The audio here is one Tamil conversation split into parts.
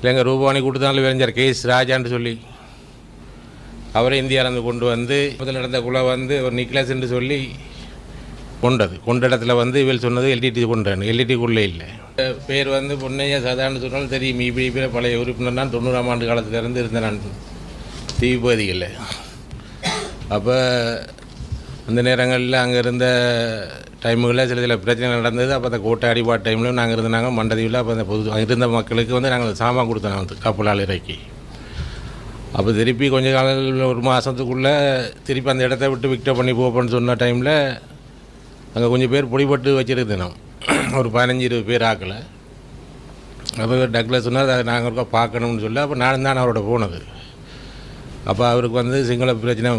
இல்லைங்க ரூபானி கொடுத்தாலும் கே கேஸ் ராஜான்னு சொல்லி. அவரை இந்தியாவிலேருந்து கொண்டு வந்து முதல் நடந்த குலை வந்து ஒரு நிக்லஸ் என்று சொல்லி கொண்டது. கொண்ட இடத்துல வந்து இவள் சொன்னது எல்டிடி கொண்டான் எல்டிடிக்குள்ளே இல்லை. பேர் வந்து பொன்னையா சாதான்னு சொன்னாலும் தெரியும். இபிபியில் பழைய உறுப்பினர் தான் தொண்ணூறாம் ஆண்டு காலத்திலேருந்து இருந்தேன் நான். தீபதிகளில். அப்போ அந்த நேரங்களில் அங்கே இருந்த டைமுகளில் சில சில பிரச்சனை நடந்தது. அப்போ அந்த கோட்டை அடிபாடு டைமில் நாங்கள் இருந்தாங்க மண்டதியில் அப்போ அந்த பொது இருந்த மக்களுக்கு வந்து நாங்கள் சாமான் கொடுத்தோம் வந்து கப்பலால் இறக்கி. அப்போ திருப்பி கொஞ்ச காலம் ஒரு மாதத்துக்குள்ளே திருப்பி அந்த இடத்த விட்டு விக்ட பண்ணி போப்போன்னு சொன்ன டைமில் அங்கே கொஞ்சம் பேர் பிடிபட்டு வச்சுருந்தோம் ஒரு பதினஞ்சு இருபது பேர் ஆக்கலை. அப்போ டக்ளஸ் சொன்னால் அதை நாங்கள் இருக்கா பார்க்கணும்னு சொல்லி. அப்போ நானும் தான் அவரோட போனது. அப்போ அவருக்கு வந்து சிங்கள பிரச்சனை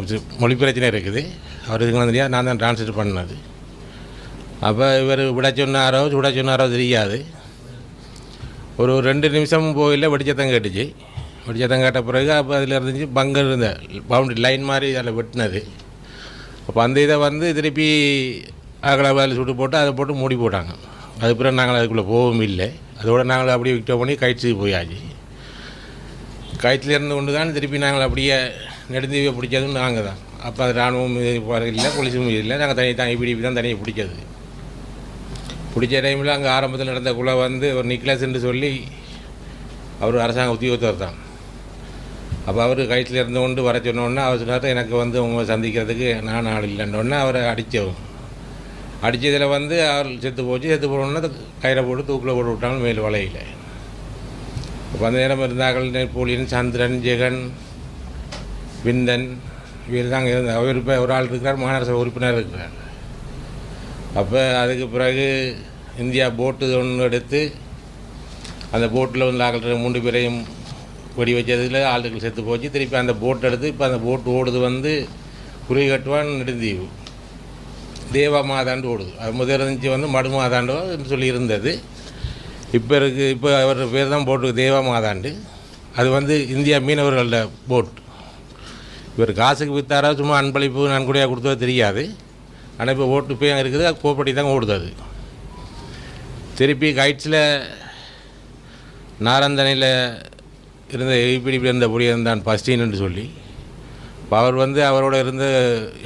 மொழி பிரச்சனை இருக்குது. அவர் சிங்களம் தெரியாது நான் தான் டிரான்ஸ்லேட் பண்ணது. அப்போ இவர் விட சொன்னாரோ சுட சொன்னாரோ தெரியாது. ஒரு ரெண்டு நிமிஷம் போயில வெடிச்சத்தம் கேட்டுச்சு. வெடிச்சத்தம் கேட்ட பிறகு அப்போ அதில் இருந்துச்சு பங்கு இருந்த பவுண்டரி லைன் மாதிரி அதில் வெட்டினது. அப்போ அந்த இதை வந்து திருப்பி அகலவாயில் சுட்டு போட்டு அதை போட்டு மூடி போட்டாங்க. அது பிறகு நாங்கள் அதுக்குள்ளே போகவும் இல்லை. அதோட நாங்கள் அப்படியே விக்டோ பண்ணி கயிற்றுக்கு போயாச்சு. கயிற்றுல இருந்து கொண்டு தான் திருப்பி நாங்கள் அப்படியே நெடுந்தீவை பிடிச்சதும் நாங்கள் தான் அப்போ அது இராணுவம் இது இல்லை போலீஸும் இல்லை. நாங்கள் தனி இப்படி இப்படி தான் தனியாக பிடிச்சது பிடிச்ச டைமில் அங்கே ஆரம்பத்தில் நடந்த குழா வந்து ஒரு நிக்லஸ்ன்னு சொல்லி அவர் அரசாங்க உத்தியோகத்தர் தான். அப்போ அவர் கயிற்றில் இருந்து கொண்டு வர சொன்னோடனே அவர் சொன்னார் எனக்கு வந்து உங்களை சந்திக்கிறதுக்கு நான் ஆள் இல்லைன்னொடனே அவரை அடித்தவங்க அடித்ததில் வந்து அவர் செத்து போச்சு. செத்து போனோடனே கயிறை போட்டு தூக்கில் போட்டு விட்டாங்க மேல் வலையில். அப்போ அந்த நேரம் இருந்தார்கள் நெப்போலியன் சந்திரன் ஜெகன் விந்தன் இவர் தான் இருந்தார் அவர் இப்போ ஒரு ஆள் இருக்கிறார் மாநகரசபை உறுப்பினர் இருக்கிறார். அப்போ அதுக்கு பிறகு இந்தியா போட்டு ஒன்று எடுத்து அந்த போட்டில் வந்து ஆக்கள் மூன்று பேரையும் வெடி வச்சதில் ஆளுகள் செத்து போச்சு. திருப்பி அந்த போட் எடுத்து இப்போ அந்த போட்டு ஓடுது வந்து குறிகட்டுவான் நெடுந்தீவு. தேவா மாதாண்டு ஓடுது. அது முதல் இருந்துச்சு வந்து மடு மாதாண்டோ சொல்லி இருந்தது இப்போ இருக்கு இப்போ அவர் பேர் தான் போட்டு தேவா மாதாண்டு அது வந்து இந்தியா மீனவர்களோட போட் இவர் காசுக்கு வித்தாரா சும்மா அன்பளிப்பு நன்கொடையாக கொடுத்தது தெரியாது. ஆனால் இப்போ ஓட்டு போய் இருக்குது அது கோப்படி தான் ஓடுது அது. திருப்பி கைட்ஸில் நாரந்தனையில் இருந்த இப்படி இருந்த பொடியன் தான் பஸ்டின்னு சொல்லி. அவர் வந்து அவரோட இருந்த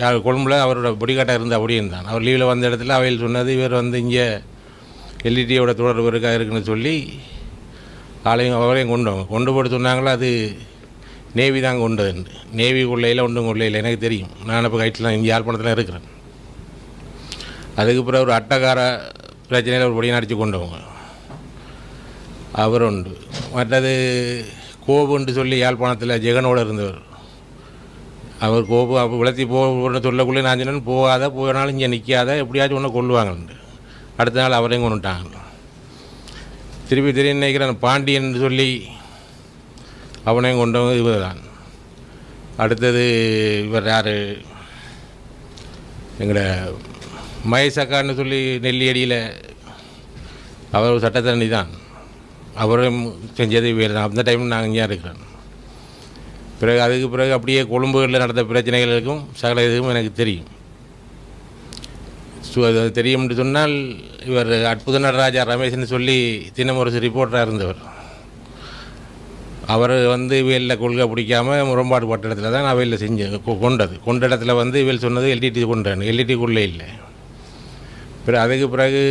யார் கொழும்புல அவரோட பொடிகாட்டாக இருந்த அப்படியே தான் அவர் லீவில் வந்த இடத்துல அவையில் சொன்னது இவர் வந்து இங்கே எல்இடியோட தொடர்பு இருக்கா இருக்குன்னு சொல்லி ஆளையும் அவரையும் கொண்டு வாங்க கொண்டு போட்டு சொன்னாங்களோ அது நேவி தான் கொண்டதுன்னு நேவி கொள்ளையில் ஒன்றும் கொள்ளையில் எனக்கு தெரியும். நான் இப்போ கைட்டில் இங்கே யாழ்ப்பாணத்தில் இருக்கிறேன். அதுக்கு பிறகு ஒரு அட்டகார பிரச்சனையில் ஒரு பொடியை நடித்து கொண்டவங்க அவர் உண்டு மற்றது கோபுன்னு சொல்லி யாழ்ப்பாணத்தில் ஜெகனோடு இருந்தவர். அவர் கோபு அப்போ விளத்தி போகணும்னு சொல்லக்குள்ளே நான் சொன்னேன் போகாத போனாலும் இங்கே நிற்காத எப்படியாச்சும் ஒன்று கொள்ளுவாங்கன்ட்டு அடுத்த நாள் அவரையும் கொண்டுட்டாங்க திருப்பி திரும்பி நினைக்கிறேன்? பாண்டியன் சொல்லி அவனையும் கொண்டவங்க இவர் தான் அடுத்தது இவர் யார்? எங்களோட மகேசக்கான்னு சொல்லி நெல்லியடியில் அவர் சட்டத்தரணி தான். அவரும் செஞ்சது வேறு தான். அந்த டைமில் நாங்கள் இங்கே இருக்கிறோம் பிறகு அதுக்கு பிறகு அப்படியே கொழும்புகளில் நடந்த பிரச்சனைகளுக்கும் சகல இதுக்கும் எனக்கு தெரியும். ஸோ அது தெரியும்னு சொன்னால் இவர் அற்புத நடராஜா ரமேஷ்னு சொல்லி தினமுரசு ரிப்போர்ட்டராக இருந்தவர். அவர் வந்து இவையில் கொள்கை பிடிக்காம முரண்பாடு பட்ட இடத்துல தான் அவையில் செஞ்சு கொ- கொண்டது. கொண்ட இடத்துல வந்து இவையில் சொன்னது எல்டிடி கொண்டான். எல்டிடிக்குள்ளே இல்லை. பிறகு அதுக்கு பிறகு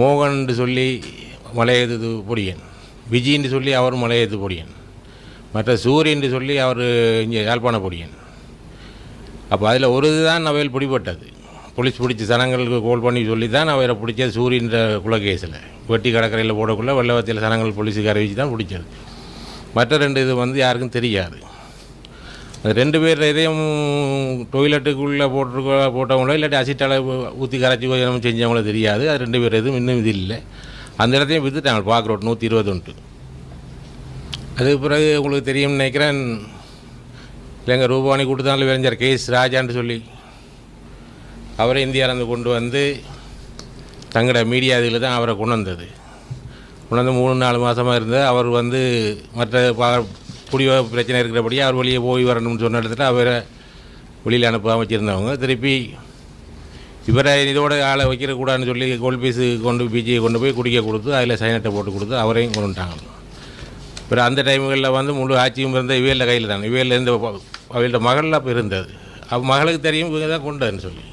மோகன் சொல்லி மலையெழுது பொடியன். விஜின்னு சொல்லி அவர் மலையெழுது பொடியன். மற்ற சூரியன் சொல்லி அவர் இங்கே யாழ்ப்பாண பொடியன். அப்போ அதில் ஒரு இதுதான் அவையில் பிடிபட்டது. போலீஸ் பிடிச்ச சனங்களுக்கு கோல் பண்ணி சொல்லி தான் அவரை பிடிச்சது சூரியன்ற குலகேஸில் வெட்டி கடற்கரையில் போடக்குள்ளே வெள்ளவத்தில் சனங்கள் போலீஸுக்கு அறிவிச்சு தான் பிடிச்சது. மற்ற ரெண்டு இது வந்து யாருக்கும் தெரியாது. ரெண்டு பேர் இதையும் டொய்லெட்டுக்குள்ளே போட்டிருக்க போட்டவங்களோ இல்லாட்டி அசிட்டால் ஊற்றி கரைச்சி நம்ம செஞ்சவங்களோ தெரியாது. அது ரெண்டு பேர் எதுவும் இன்னும் இது இல்லை. அந்த இடத்தையும் விற்றுட்டாங்க பார்க்குறோம் நூற்றி இருபது அதுக்கு பிறகு உங்களுக்கு தெரியும்னு நினைக்கிறேன் இல்லைங்க ரூபானி கொடுத்தாலும் விரைஞ்சார். கேஸ் ராஜான்னு சொல்லி அவரை இந்தியாவிலேருந்து கொண்டு வந்து தங்களோட மீடியா இதில் தான் அவரை கொண்டு வந்தது. கொண்டு வந்து மூணு நாலு மாதமாக இருந்தது அவர் வந்து மற்ற குடிவ பிரச்சனை இருக்கிறபடியே அவர் வெளியே போய் வரணும்னு சொன்ன இடத்துல அவரை வெளியில் அனுப்பாமல் வச்சுருந்தவங்க. திருப்பி இவரை இதோட ஆளை வைக்கிறக்கூடாதுன்னு சொல்லி கோல்பீஸு கொண்டு பிஜியை கொண்டு போய் குடிக்க கொடுத்து அதில் சைனட்டை போட்டு கொடுத்து அவரையும் கொண்டு வந்துட்டாங்க. அப்புறம் அந்த டைமுகளில் வந்து முழு ஆட்சியும் இருந்த இவையில் கையில் தான். இவையில் இருந்த அவையோட மகளில் அப்போ இருந்தது. அவள் மகளுக்கு தெரியும் இவங்க தான் கொண்டதுன்னு சொல்லி.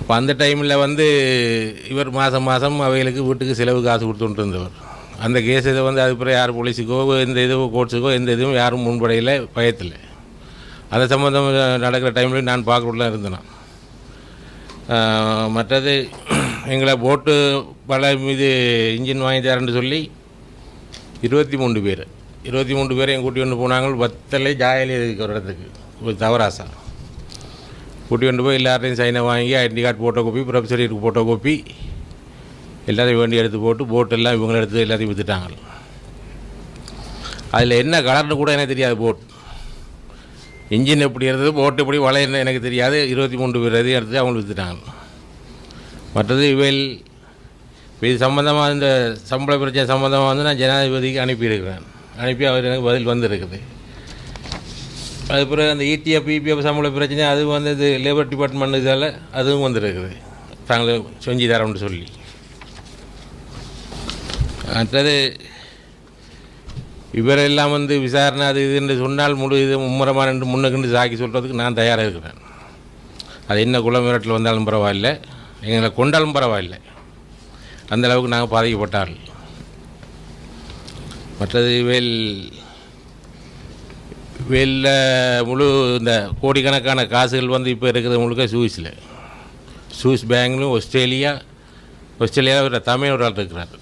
அப்போ அந்த டைமில் வந்து இவர் மாதம் மாதம் அவைகளுக்கு வீட்டுக்கு செலவு காசு கொடுத்துட்டு இருந்தவர். அந்த கேஸ் இதை வந்து அதுக்கப்புறம் யார் போலீஸுக்கோ எந்த இதுவோ கோர்ட்ஸுக்கோ எந்த இதுவும் யாரும் முன்படையில் பயத்தில் அந்த சம்மந்தம் நடக்கிற டைமில் நான் பார்க்கறதுலாம் இருந்தேன். மற்றது எங்களை போட்டு பல மீது இன்ஜின் வாங்கி தரேன்னு சொல்லி இருபத்தி மூன்று பேர். இருபத்தி மூன்று பேரையும் கூட்டி கொண்டு போனாங்க. பத்தலை ஜாயிலே இருக்கிற இடத்துக்கு. ஒரு தவராசா கூட்டி கொண்டு போய் எல்லார்டையும் சைனை வாங்கி ஐடென்டி கார்டு ஃபோட்டோ காப்பி ப்ரொஃபஸருக்கு ஃபோட்டோ காப்பி எல்லாத்தையும் வேண்டி எடுத்து போட்டு போட்டெல்லாம் எல்லாம் எடுத்து எல்லாத்தையும் விற்றுட்டாங்க அதில் என்ன கலர்னு கூட எனக்கு தெரியாது போட் இன்ஜின் எப்படி இருந்தது போட் எப்படி வளையன்னு எனக்கு தெரியாது. இருபத்தி மூன்று பேர் இதையும் எடுத்து அவங்க விற்றுட்டாங்க மற்றது இவையில் இது சம்மந்தமாக இந்த சம்பள பிரச்சனை சம்மந்தமாக வந்து நான் ஜனாதிபதிக்கு அனுப்பியிருக்கிறேன். அனுப்பி அவர் எனக்கு பதில் வந்திருக்குது. அது பிறகு அந்த இடிஎஃப் பிபிஎஃப் சம்பள பிரச்சனை அது வந்து இது லேபர் டிபார்ட்மெண்ட் இதால் அதுவும் வந்திருக்குது. தாங்கள் செஞ்சு தரோம்னு சொல்லி. மற்றது இவரெல்லாம் வந்து விசாரணை அது இதுன்னு சொன்னால் முழு இது மும்முரமாக ரெண்டு முன்னுக்குண்டு சாக்கி சொல்கிறதுக்கு நான் தயாராக இருக்கிறேன். அது என்ன குளமிரட்டில் வந்தாலும் பரவாயில்லை எங்களை கொண்டாலும் பரவாயில்லை. அந்தளவுக்கு நாங்கள் பாதிக்கப்பட்டார்கள். மற்றது வேல் வெளில முழு இந்த கோடிக்கணக்கான காசுகள் வந்து இப்போ இருக்கிறது முழுக்க சுவிஸில் சுவிஸ் பேங்க்லையும் ஆஸ்திரேலியா ஆஸ்திரேலியாவில் ஒரு தமிழ் ஒரு ஆள் இருக்கிறார்.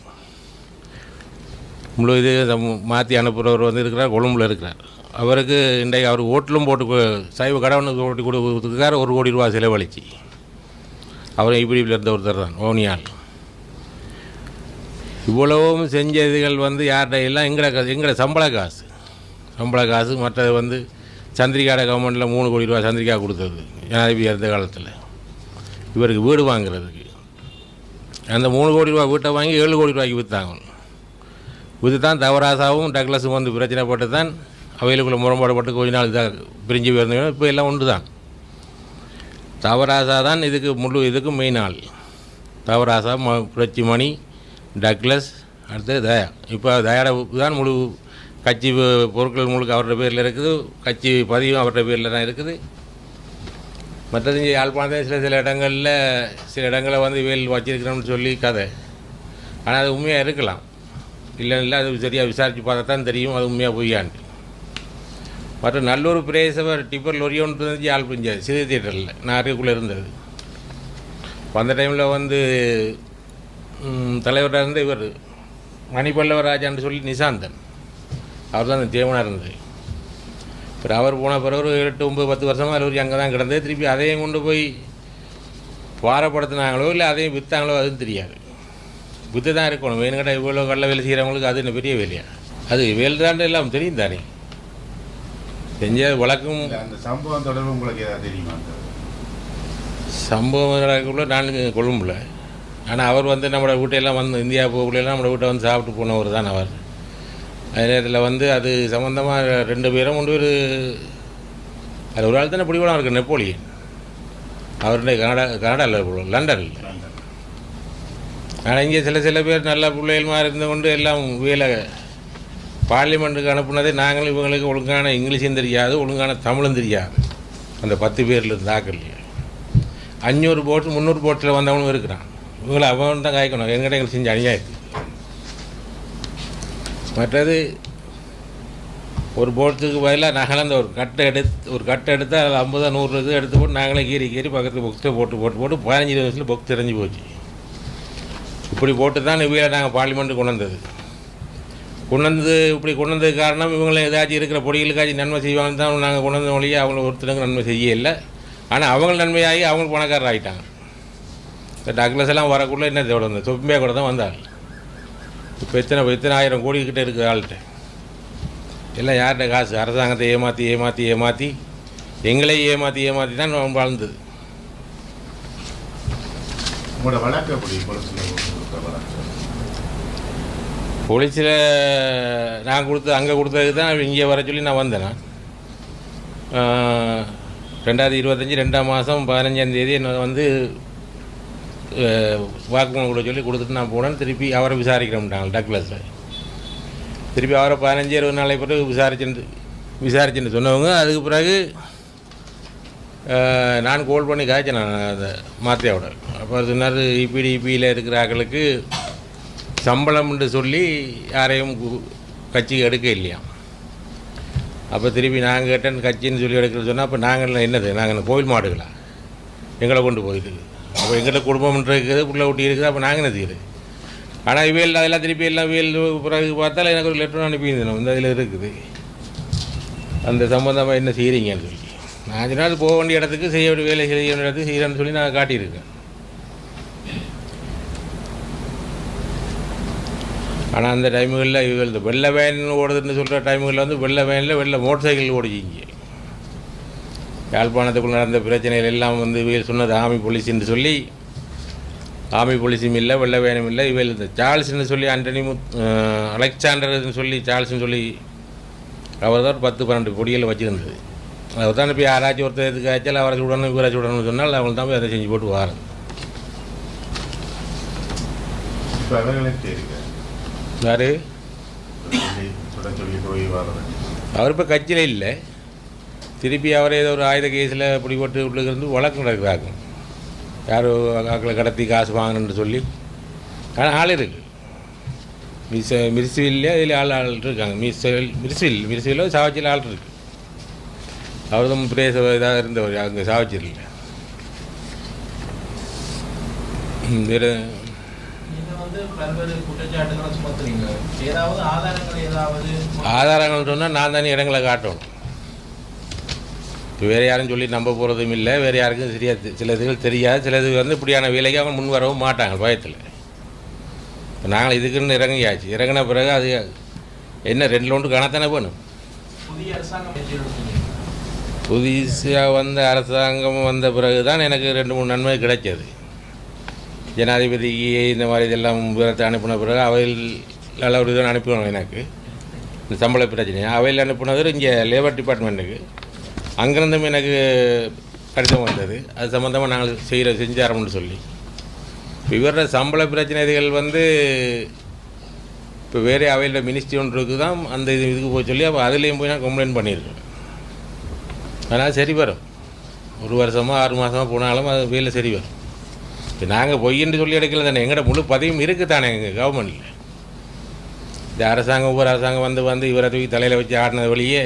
முழு இது மாற்றி அனுப்புகிறவர் வந்து இருக்கிறார் கொழும்புல இருக்கிறார். அவருக்கு இன்றைக்கு அவர் ஓட்டிலும் போட்டு சைவ கடவுனுக்கு ஓட்டி கொடுத்துருக்கார் ஒரு கோடி ரூபா செலவழிச்சு. அவர் இப்படி இருந்த ஒருத்தர் தான் ஓனியால். இவ்வளவும் செஞ்ச இதுகள் வந்து யார்கிட்ட எல்லாம் எங்கட காசு எங்கட சம்பள காசு. சம்பள காசு மற்றது வந்து சந்திரிகாட கவர்மெண்ட்டில் மூணு கோடி ரூபா சந்திரிகா கொடுத்தது ஜனாதிபதி இருந்த காலத்தில். இவருக்கு வீடு வாங்குறதுக்கு. அந்த மூணு கோடி ரூபா வீட்டை வாங்கி ஏழு கோடி ரூபாய்க்கு விற்றாங்க இதுதான் தவராசாவும் டக்ளஸும் வந்து பிரச்சனைப்பட்டு தான் அவைகளுக்குள்ள முரண்பாடுபட்டு கொஞ்ச நாள் இதாக பிரிஞ்சு போயிருந்தீங்க. இப்போ எல்லாம் ஒன்று தான் தவராசா தான் இதுக்கு முழு இதுக்கு மெயின் ஆள். தவராசா ம புரட்சி மணி டக்ளஸ் அடுத்து தயா. இப்போ தயாட தான் முழு கட்சி பொருட்கள் முழுக்க அவரோட பேரில் இருக்குது. கட்சி பதிவும் அவரோட பேரில் தான் இருக்குது. மற்றது இங்கே யாழ்ப்பாணத்தில் சில சில இடங்களில் சில இடங்களை வந்து வேல் வச்சிருக்கிறோம்னு சொல்லி கதை. ஆனால் அது உண்மையாக இருக்கலாம். இல்லை இல்லை அது சரியாக விசாரித்து பார்த்தா தான் தெரியும் அது உண்மையாக பொய்யான்ட்டு. மற்ற நல்லூர் பிரேசவர் டிப்பர் லொரி ஒன்று இருந்துச்சு ஆள் பிரிஞ்சாது சிறு தியேட்டரில். நான் அருகுள்ளே இருந்தது. அந்த டைமில் வந்து தலைவராக இருந்த இவர் மணிப்பல்லவராஜான்னு சொல்லி நிசாந்தன். அவர் தான் அந்த தேவனாக இருந்தது. அப்புறம் அவர் போன பிறகு ஒரு எட்டு ஒம்பது பத்து வருஷமாக அவர் அங்கே தான் கிடந்தது. திருப்பி அதையும் கொண்டு போய் பாரப்படுத்தினாங்களோ இல்லை அதையும் விற்றாங்களோ அதுவும் தெரியாது. வித்து தான் இருக்கணும். வேணுங்கடா இவ்வளோ கள்ள வேலை செய்கிறவங்களுக்கு அது என்ன பெரிய வேலையா? அது வேலை எல்லாம் தெரியும் தானே? செஞ்ச வழக்கும் அந்த சம்பவம் தொடர்பு உங்களுக்கு ஏதாவது தெரியுமா? சம்பவம் நடக்கக்குள்ள நான் கொழும்புல. ஆனால் அவர் வந்து நம்மளோட வீட்டையெல்லாம் வந்து இந்தியா போகக்குள்ளெல்லாம் நம்மளோட வீட்டை வந்து சாப்பிட்டு போனவர் தான் அவர். அதே நேரத்தில் வந்து அது சம்மந்தமாக ரெண்டு பேரும் மூணு பேர் அது ஒரு ஆள் தானே பிடிக்கூட இருக்கு நெப்போலியன். அவருடைய கனடா கனடாவில் லண்டனில். ஆனால் இங்கே சில சில பேர் நல்ல பிள்ளைகளுமா இருந்து கொண்டு எல்லாம் வேலை பார்லிமெண்ட்டுக்கு அனுப்புனதே நாங்களும் இவங்களுக்கு ஒழுங்கான இங்கிலீஷும் தெரியாது ஒழுங்கான தமிழும் தெரியாது. அந்த பத்து பேரில் இருந்தாக்கலையே அஞ்சூறு போட்டு முந்நூறு போட்டில் வந்தவனும் இருக்கிறான். இவங்களை அவன் தான் காய்க்கணும். எங்கிட்ட எங்களுக்கு செஞ்ச அநியாயத்து. மற்றது ஒரு போட்டுக்கு பதிலாக நாங்களும் அந்த ஒரு கட்டை எடுத்து ஒரு கட்டை எடுத்து அதில் ஐம்பதா நூறு இது எடுத்து போட்டு நாங்களே கீறி கீறி பக்கத்து பொக்ஸை போட்டு போட்டு போட்டு பதினஞ்சு இருபது வருஷத்தில் பொக்ஸ் தெரிஞ்சு போச்சு. இப்படி போட்டு தான் இவங்களை நாங்கள் பார்லிமெண்ட்டு கொண்டு வந்தது. கொண்டு வந்து இப்படி கொண்டு வந்தது காரணம் இவங்களை ஏதாச்சும் இருக்கிற பொடிகளுக்காச்சும் நன்மை செய்வாங்கன்னு தான் நாங்கள் கொண்டு வந்த வழியே அவங்கள ஒருத்தருக்கு நன்மை செய்ய இல்லை. ஆனால் அவங்க நன்மையாகி அவங்க பணக்காரர் ஆகிட்டாங்க இந்த டக்ளஸ் எல்லாம் வரக்குள்ளே என்ன தேவை வந்தது? தொப்பியா கூட தான் வந்தாள் இப்போ எத்தனை எத்தனை ஆயிரம் கோடிக்கிட்ட இருக்குது ஆள்கிட்ட. எல்லாம் யார்கிட்ட காசு? அரசாங்கத்தை ஏமாற்றி ஏமாற்றி ஏமாற்றி எங்களே ஏமாற்றி ஏமாற்றி தான் வாழ்ந்தது. உங்களோட வழக்கு அப்படி போலீஸில் நான் கொடுத்து அங்கே கொடுத்ததுக்கு தான் இங்கே வர சொல்லி நான் வந்தேன்? நான் ரெண்டாயிரத்தி இருபத்தஞ்சி ரெண்டாம் மாதம் பதினஞ்சாந்தேதி என்னை வந்து வாக்குமூலம் கொடுக்க சொல்லி கொடுத்துட்டு நான் போனேன். திருப்பி அவரை விசாரிக்கிறோம்ட்டாங்க டக்ளஸில். திருப்பி அவரை பதினஞ்சு இருபது நாளை பிறகு விசாரிச்சுட்டு விசாரிச்சுட்டு சொன்னவங்க. அதுக்கு பிறகு நான் கோல் பண்ணி காய்ச்சேன் நான் அந்த மாத்திரையோட அப்போ சொன்னார் இபிடி இபியில் இருக்கிற ஆக்களுக்கு சம்பளம்னு சொல்லி யாரையும் கு- கட்சிக்கு எடுக்க இல்லையாம் அப்போ திருப்பி நாங்கள் கேட்டேன் கட்சின்னு சொல்லி எடுக்கிறது சொன்னால் அப்போ நாங்கள் என்னது? நாங்கள் என்ன கோவில் மாடுகளா? எங்களை கொண்டு போயிருக்கு அப்போ எங்கள்கிட்ட குடும்பம்ன்ற இருக்குது உள்ள ஊட்டி இருக்குது அப்போ நாங்கள் நதிக்கிறது ஆனால் இவையில் அதெல்லாம் திருப்பி எல்லாம் இவையில் பிறகு பார்த்தாலும் எனக்கு ஒரு லெட்டர் அனுப்பியிருந்தேன் இந்த இதில் இருக்குது. அந்த சம்பந்தமாக என்ன செய்கிறீங்கன்னு சொல்லி. நான் சொன்னால் போக வேண்டிய இடத்துக்கு செய்ய வேண்டிய வேலை செய்ய வேண்டிய இடத்துக்கு செய்கிறேன்னு சொல்லி நான் காட்டியிருக்கேன். ஆனால் அந்த டைமுகளில் இவங்க இந்த வெள்ளை வேன் ஓடுதுன்னு சொல்கிற டைமுகளில் வந்து வெள்ளை வேனில் வெள்ளை மோட்டர் சைக்கிள் ஓடிச்சிங்க யாழ்ப்பாணத்துக்குள் நடந்த பிரச்சனைகள் எல்லாம் வந்து இவங்க சொன்னது ஆமி போலீஸ்ன்னு சொல்லி ஆமி போலீஸும் இல்லை வெள்ளை வேனும் இல்லை. இவள் இந்த சார்ல்ஸ்ன்னு சொல்லி ஆண்டனி முத் அலெக்சாண்டர்னு சொல்லி சார்ல்ஸ்னு சொல்லி அவர் தான் பத்து பன்னெண்டு பொடியில் வச்சுருந்தது. அவர் தான் இப்போ யாராச்சும் ஒருத்தர் எதுக்காச்சும் அவரை சுடணும் இவரை சுடணும்னு சொன்னால் அவங்க தான் போய் அதை செஞ்சு போட்டு வாரது இப்போ யார்? சொல்லி போய் அவர் இப்போ கட்சியில் இல்லை. திருப்பி அவரை ஏதோ ஒரு ஆயுத கேஸில் பிடிபட்டு உள்ளிருந்து வழக்கு நடக்கிறாங்க. யாரோ ஆக்களை கடத்தி காசு வாங்கணுன்னு சொல்லி. ஆனால் ஆள் இருக்குது மிஸ் மிரிசுவில்லே இதில் ஆள் ஆள் இருக்காங்க. மிஸ்வில் மிரிசுவில் மிரிசுவில் சாவச்சியில் ஆள் இருக்கு. அவர் தான் பிரேச இதாக இருந்தவர். அங்கே சாவச்சியில் வேறு ஆதாரங்கள் சொன்னால் நான் தானே இடங்களை காட்டணும். இப்போ வேறு யாரும் சொல்லி நம்ப போகிறதும் இல்லை வேறு யாருக்கும் தெரியாது சில இதுகள் தெரியாது. சிலது வந்து இப்படியான வேலைக்கு அவங்க முன் வரவும் மாட்டாங்க பயத்தில். இப்போ நாங்கள் இதுக்குன்னு இறங்கியாச்சு. இறங்கின பிறகு அது என்ன ரெண்டு லோண்டு காணத்தானே எடுத்தீங்க புதுசாக வந்த அரசாங்கம் வந்த பிறகு தான் எனக்கு ரெண்டு மூணு நன்மை கிடைச்சது. ஜனாதிபதிக்கு இந்த மாதிரி இதெல்லாம் விவரத்தை அனுப்பின பிறகு அவையில் நல்ல ஒரு இதை அனுப்பினோம் எனக்கு. இந்த சம்பள பிரச்சனை அவையில் அனுப்பினது இங்கே லேபர் டிபார்ட்மெண்ட்டுக்கு அங்கேருந்தும் எனக்கு கடிதம் வந்தது. அது சம்மந்தமாக நாங்கள் செய்கிற செஞ்சாரோம்னு சொல்லி. இவரோட சம்பள பிரச்சனைகள் வந்து இப்போ வேறு அவையில் மினிஸ்ட்ரி ஒன்று இருக்குது தான் அந்த இது இதுக்கு போய் சொல்லி அப்போ அதுலேயும் போய் நான் கம்ப்ளைண்ட் பண்ணியிருக்கேன். அதனால் சரி வரும். ஒரு வருஷமாக ஆறு மாதமாக போனாலும் அது வேலை சரி வரும். இப்போ நாங்கள் பொய்ன்னு சொல்லி எடுக்கல தானே. எங்கள்ட முழு பதிவும் இருக்குது தானே எங்கள் கவர்மெண்ட்டில் இந்த அரசாங்கம் ஒவ்வொரு அரசாங்கம் வந்து வந்து இவரை தூக்கி தலையில் வச்சு ஆடினது வழியே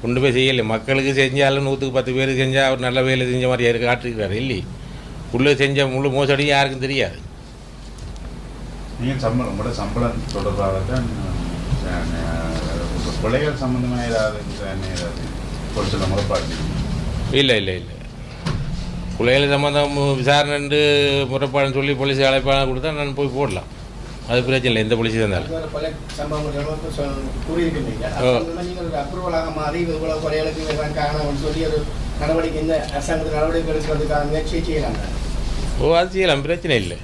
கொண்டு போய் செய்யலை. மக்களுக்கு செஞ்சாலும் நூற்றுக்கு பத்து பேர் செஞ்சால் அவர் நல்ல வேலை செஞ்ச மாதிரி யாருக்கு காட்டிருக்கிறாரு இல்லை உள்ளே செஞ்ச முழு மோசடியும் யாருக்கும் தெரியாது. நீங்கள் சம்பளம் உங்களோட சம்பளம் தொடர்பாக தான் கொலைகள் இருந்தா ஏதாவது ஒரு சில முறைப்பாடு இல்லை இல்லை இல்லை. பிள்ளைகள் சம்மந்தம் விசாரணைண்டு முறைப்பாடுன்னு சொல்லி போலீஸ் அழைப்பாளர் கொடுத்தா நான் போய் போடலாம். அது பிரச்சனை இல்லை எந்த போலீஸ் இருந்தாலும். ஓ. அது செய்யலாம் பிரச்சனை இல்லை.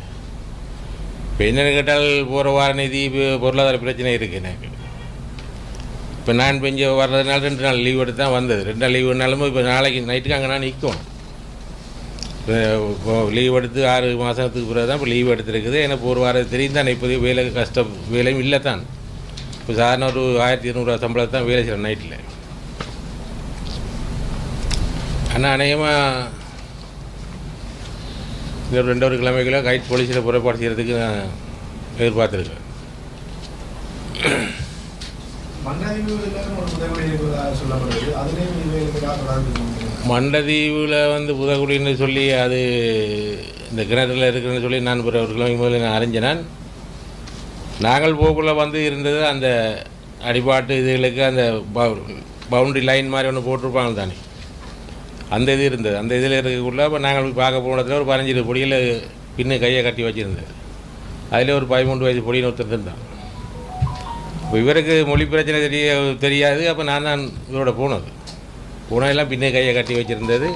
இப்போ என்னென்னு கேட்டால் போகிற வார நிதி பொருளாதார பிரச்சனை இருக்குது எனக்கு. இப்போ நான் இப்போ இங்கே வர்றதுனால ரெண்டு நாள் லீவ் எடுத்து தான் வந்தது. ரெண்டு நாள் லீவுனாலும் இப்போ நாளைக்கு நைட்டுக்கு அங்கே நான் நிற்கணும் இப்போ லீவ் எடுத்து ஆறு மாதத்துக்கு பிறகு தான் இப்போ லீவ் எடுத்துருக்குது. எனக்கு ஒரு வாரம் தெரியும் தான் இப்போதைக்கு வேலை கஷ்டம் வேலையும் இல்லை தான். இப்போ சாதாரண ஒரு ஆயிரத்தி இருநூறுவா சம்பளத்தை தான் வேலை செய்கிறேன் நைட்டில் ஆனால் அநேகமாக இன்னொரு ரெண்டு ஒரு கிழமைக்குள்ள கைட் போலீஸில் புறப்பாடு செய்கிறதுக்கு நான் எதிர்பார்த்துருக்கேன் மண்டதீவில் வந்து புதகுடின்னு சொல்லி அது இந்த கிணத்துல இருக்குன்னு சொல்லி நான் ஒரு ஒரு கிழமைக்கு முதல்ல நான் அறிஞ்சேன் நாங்கள் போக்குள்ள வந்து இருந்தது அந்த அடிபாட்டு இதுகளுக்கு அந்த பவுண்டரி லைன் மாதிரி ஒன்று போட்டிருப்பாங்க தானே. அந்த இது இருந்தது. அந்த இதில் இருக்கக்குள்ள இப்போ நாங்கள் பார்க்க போனதில் ஒரு பதினஞ்சு பொடியில் பின்னு கையை கட்டி வச்சுருந்தது. அதில் ஒரு பதிமூன்று வயது பொடின்னு ஒருத்தர் இருந்தான் இப்போ இவருக்கு மொழி பிரச்சனை தெரிய தெரியாது. அப்போ நான் தான் இவரோட போனது. போனதெல்லாம் பின்னே கையை கட்டி வச்சுருந்தது.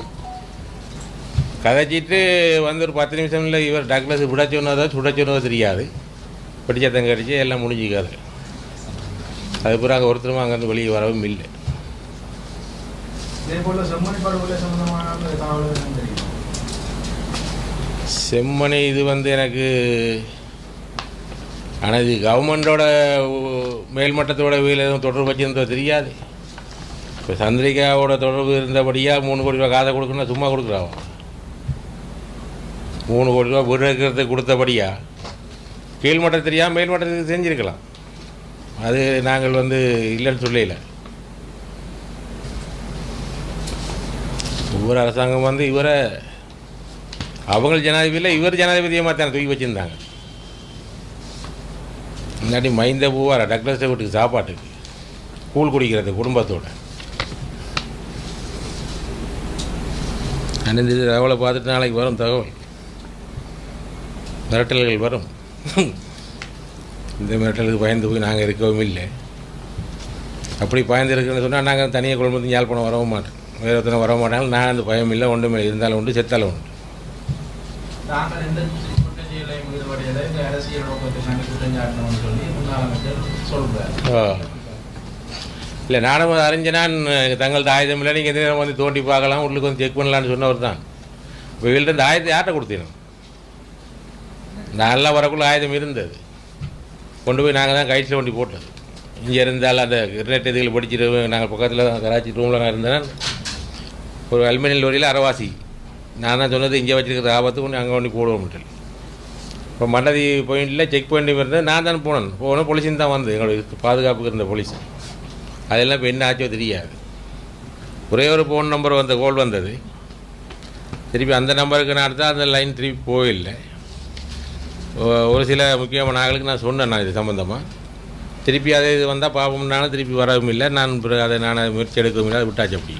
கதைச்சிட்டு வந்து ஒரு பத்து நிமிஷம்ல இவர் டக்ளஸ் விட சொன்னதோ சுட சொன்னதோ தெரியாது. பிடிச்சத்தங்க கடிச்சு எல்லாம் முடிஞ்சிக்காது அது பிறகு ஒருத்தரும் அங்கேருந்து வெளியே வரவும் இல்லை. செம்மணி இது வந்து எனக்கு ஆனால் இது கவர்மெண்டோட மேல்மட்டத்தோட வீல் எதுவும் தொடர்பு வச்சிருந்தோ தெரியாது. இப்போ சந்திரிகாவோட தொடர்பு இருந்தபடியாக மூணு கோடி ரூபா காதை கொடுக்கணும்னா சும்மா கொடுக்குறாங்க மூணு கோடி ரூபா வீடு இருக்கிறதுக்கு கொடுத்தபடியா கீழ்மட்டம் தெரியாமல் மேல்மட்டத்துக்கு செஞ்சுருக்கலாம். அது நாங்கள் வந்து இல்லைன்னு சொல்லல. ஒவ்வொரு அரசாங்கம் வந்து இவரை அவங்க ஜனாதிபதியில் இவர் ஜனாதிபதியமாக தான் தூக்கி வச்சுருந்தாங்க. இல்லாட்டி மைந்த பூவார டக்ளஸ் வீட்டுக்கு சாப்பாட்டுக்கு. கூழ் குடிக்கிறது குடும்பத்தோட. அனைந்து தகவலை பார்த்துட்டு நாளைக்கு வரும் தகவல். மிரட்டல்கள் வரும். இந்த மிரட்டலுக்கு பயந்து போய் நாங்கள் இருக்கவும் இல்லை. அப்படி பயந்து இருக்குன்னு சொன்னால் நாங்கள் தனியாக குடும்பத்துக்கு யாழ்ப்பாணம் வரவும் மாட்டோம். வேறு ஒருத்தனை வர மாட்டாங்க. நான் அந்த பயம் இல்லை. ஒன்றுமே இல்லை. இருந்தாலும் உண்டு செத்தாலும் உண்டு. அரசியல் நோக்கத்துக்காண்டி குற்றம் சாட்டணும்னு சொல்லி முன்னாள் அமைச்சர் ஓ இல்லை நானும் அதை அறிஞ்சனான் தங்களது ஆயுதம் இல்லை நீங்கள் எந்த நேரம் வந்து தோண்டி பார்க்கலாம் உள்ளுக்கு வந்து செக் பண்ணலான்னு சொன்னவர் தான். இப்போ இவள்கிட்ட இந்த ஆயுதத்தை யார்கிட்ட கொடுத்தீங்க? நல்லா வரக்குள்ள ஆயுதம் இருந்தது. கொண்டு போய் நாங்கள் தான் கைட்ஸில் வண்டி போட்டது. இங்கே இருந்தால் அந்த இன்டர்நெட் இதுகள் படிச்சுட்டு நாங்கள் பக்கத்தில் கராச்சி ரூமில் நான் இருந்தேன். ஒரு அலுமினியம் லோரியில் அரவாசி. நான் தான் சொன்னது இங்கே வச்சுருக்கிற ஆபத்து கொண்டு அங்கே ஒன்று போடுவோம் மட்டும் இப்போ மண்டதி பாயிண்டில் செக் பாயிண்ட் இருந்தது நான் தான் போனேன். போனேன் போலீஸுன்னு தான் வந்து எங்களுக்கு பாதுகாப்புக்கு இருந்த போலீஸ் அதெல்லாம் இப்போ என்ன ஆச்சோ தெரியாது. ஒரே ஒரு ஃபோன் நம்பர் வந்த கோல் வந்தது. திருப்பி அந்த நம்பருக்கு நான் எடுத்தால் அந்த லைன் திருப்பி போயில்லை ஒரு சில முக்கியமான ஆளுக்கு நான் சொன்னேன் நான் இது சம்மந்தமாக திருப்பி அதே இது வந்தால் பார்ப்போம்னாலும் திருப்பி வரவும் இல்லை. நான் பிறகு அதை நான் முயற்சி எடுக்கவும் இல்லை. அதை விட்டாச்சு அப்படி.